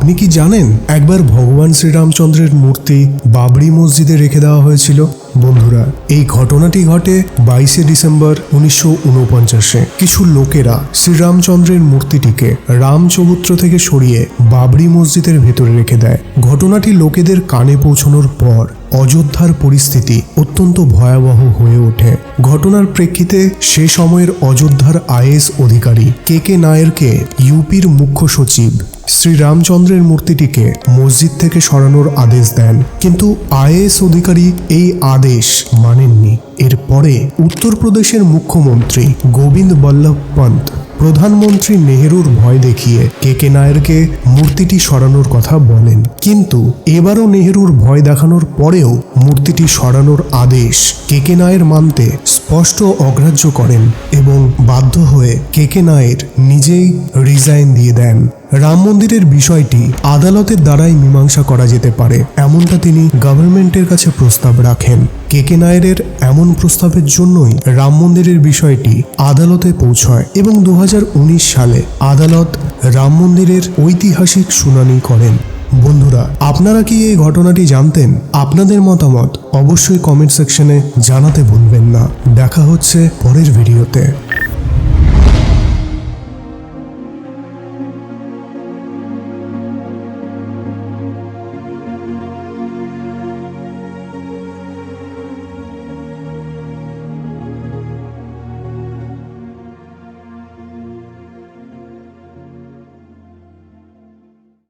আপনি কি জানেন, একবার ভগবান শ্রীরামচন্দ্রের মূর্তি বাবরি মসজিদে রেখে দেওয়া হয়েছিল? বন্ধুরা, এই ঘটনাটি ঘটে বাইশে ডিসেম্বর উনিশশো উনপঞ্চাশে কিছু লোকেরা শ্রীরামচন্দ্রের মূর্তিটিকে রামচবুত্র থেকে সরিয়ে বাবরি মসজিদের ভেতরে রেখে দেয়। ঘটনাটি লোকেদের কানে পৌঁছানোর পর অযোধ্যার পরিস্থিতি অত্যন্ত ভয়াবহ হয়ে ওঠে। ঘটনার প্রেক্ষিতে সে সময়ের অযোধ্যার আইএস অধিকারী কে কে নায়েরকে ইউপির মুখ্য সচিব শ্রীরামচন্দ্রের মূর্তিটিকে মসজিদ থেকে সরানোর আদেশ দেন, কিন্তু আইএস অধিকারী এই আদেশ মানেননি। এরপরে উত্তরপ্রদেশের মুখ্যমন্ত্রী গোবিন্দ বল্লভ পন্ত প্রধানমন্ত্রী নেহেরুর ভয় দেখিয়ে কে কে নায়েরকে মূর্তিটি সরানোর কথা বলেন। কিন্তু এবারও নেহেরুর ভয় দেখানোর পরেও মূর্তিটি সরানোর আদেশ কে কে নায়ের মানতে স্পষ্ট অগ্রাহ্য করেন এবং বাধ্য হয়ে কে কে নায়ের নিজেই রিজাইন দিয়ে দেন। রাম মন্দিরের বিষয়টি আদালতের দ্বারাই মীমাংসা করা যেতে পারে, এমনটা তিনি গভর্নমেন্টের কাছে প্রস্তাব রাখেন। কে কে এমন প্রস্তাবের জন্যই রাম মন্দিরের বিষয়টি আদালতে পৌঁছয় এবং দু হাজার উনিশ সালে আদালত রাম মন্দিরের ঐতিহাসিক শুনানি করেন। বন্ধুরা, আপনারা কি এই ঘটনাটি জানতেন? আপনাদের মতামত অবশ্যই কমেন্ট সেকশনে জানাতে ভুলবেন না। দেখা হচ্ছে পরের ভিডিওতে